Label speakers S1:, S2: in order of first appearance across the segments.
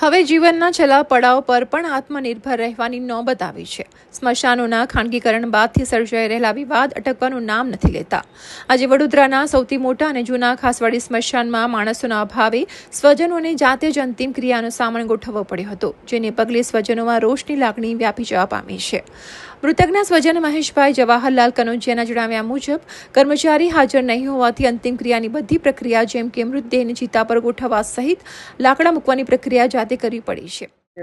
S1: હવે જીવનના છેલ્લા પડાવ પર પણ આત્મનિર્ભર રહેવાની નોબત આવી છે. સ્મશાનોના ખાનગીકરણ બાદથી સર્જાઈ રહેલા વિવાદ અટકવાનું નામ નથી લેતા. આજે વડોદરાના સૌથી મોટા અને જૂના ખાસવાડી સ્મશાનમાં માણસોના અભાવે સ્વજનોને જાતે જ અંતિમ ક્રિયાનો સામાન ગોઠવવો પડ્યો હતો, જેને પગલે સ્વજનોમાં રોષની લાગણી વ્યાપી જવા પામી છે. મૃતકના સ્વજન મહેશભાઈ જવાહરલાલ કનોજિયાના જણાવ્યા મુજબ કર્મચારી હાજર નહીં હોવાથી અંતિમ ક્રિયાની બધી પ્રક્રિયા જેમ કે મૃતદેહને ચિતા પર ગોઠવવા સહિત લાકડા મૂકવાની પ્રક્રિયા જાતે કરવી પડી છે.
S2: અ,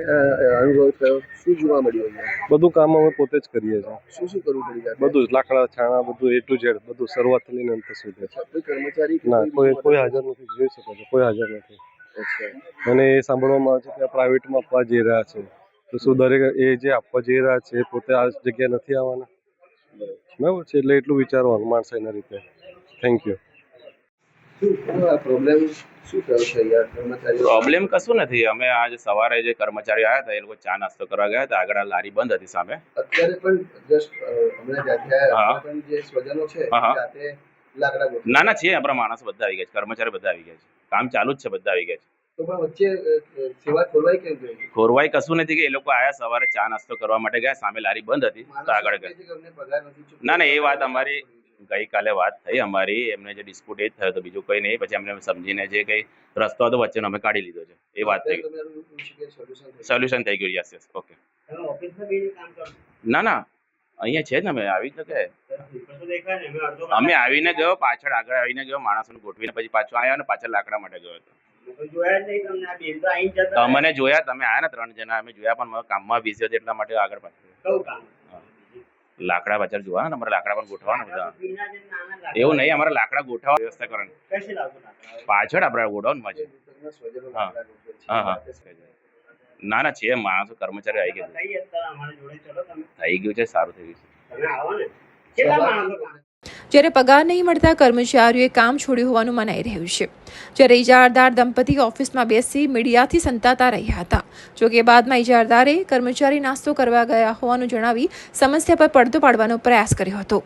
S2: અનુભવ થયો. શું જોવા મળ્યું અહીંયા?
S3: બધું કામ અમે પોતે જ કરીએ છીએ.
S2: શું શું કરવું પડ્યું
S3: બધું જ લાકડા છાણા બધું એ ટુ ઝેડ બધું શરૂઆતથી લઈને અંત સુધી.
S2: કોઈ કર્મચારી
S3: ના કોઈ કોઈ હાજર નથી જોઈ શકો છો કોઈ હાજર નથી. અને એ સાંભળવામાં આવે છે કે પ્રાઇવેટમાં આપવા જઈ રહ્યા છે. તો શું દરેક એ જે આપવા જઈ રહ્યા છે એ પોતે આ જગ્યાએ નથી આવવાના? બરાબર છે. એટલે એટલું વિચારવાનું માણસે એના રીતે. થેન્ક યુ
S2: શું આ પ્રોબ્લેમ શું થયો છે અહીંયા કર્મચારીઓ
S4: પ્રોબ્લેમ કશું નથી. અમે આજે સવારે જે કર્મચારીઓ આવ્યા હતા એ લોકો ચા નાસ્તો કરવા ગયા હતા. આગળ આ લારી બંધ હતી સામે.
S2: અત્યારે પણ જસ્ટ હમણાં જ્યાંથી આવ્યા
S4: હા.
S2: પણ જે સ્વજનો છે
S4: હા, હા.
S2: જાતે લાકડા ગોઠવે.
S4: ના ના છે આપણા માણસ બધા આવી ગયા છે. કર્મચારી બધા આવી ગયા છે. કામ ચાલુ જ છે બધા આવી ગયા છે.
S2: વચ્ચે ખોરવાઈ ગઈ?
S4: કશું નથી કે એ લોકો આયા સવારે ચા નાસ્તો કરવા માટે ગયા સામે લારી બંધ હતી તો આગળ ગયા. ના ના એ વાત અમારી ગઈકાલે વાત થઈ અમારી એમને જે ડિસ્પ્યુટ એ જ થયો હતો બીજું કંઈ નહીં પછી અમને સમજીને જે કંઈ રસ્તો હતો વચ્ચેનો અમે કાઢી લીધો છે એ વાત થઈ
S2: ગયું.
S4: સોલ્યુશન થઈ ગયું યસ યસ ઓકે ના ના અહીંયા છે ને અમે આવી જ કે
S5: તો દેખાય ને અમે
S4: આવીને ગયો પાછળ આગળ આવીને ગયો માણસોને ગોઠવીને પછી પાછો આવ્યો ને પાછળ લાકડા માટે ગયો હતો.
S5: તમને. આ બેન તો આઈને જતા રહ્યા.
S4: તમને જોયા તમે આયા ને ત્રણ જણા. અમે જોયા પણ કામમાં બિઝી હતી એટલા માટે આગળ પાછળ લાકડા પાછળ જોવા ને અમારે લાકડા પણ ગોઠવાના બધા. એવું નહીં અમારે લાકડા ગોઠવવા વ્યવસ્થા કરવાની? પાછળ આપણે ગોડાઉનમાં છે હા.
S2: લાકડા ગોઠવે છે.
S4: હા હા. ના ના છે માણસો કર્મચારી આવી ગયા.
S5: થઈ
S4: ગયું. છે સારું થઈ ગયું છે.
S1: જ્યારે પગાર નહીં મળતા કર્મચારીઓએ કામ છોડ્યું હોવાનું મનાઈ રહ્યું છે. જ્યારે ઇજારદાર દંપતી ઓફિસમાં બેસી મીડિયાથી સંતાતા રહ્યા હતા. જોકે બાદમાં ઇજારદારે કર્મચારી નાસ્તો કરવા ગયા હોવાનું જણાવી સમસ્યા પર પડદો પાડવાનો પ્રયાસ કર્યો હતો.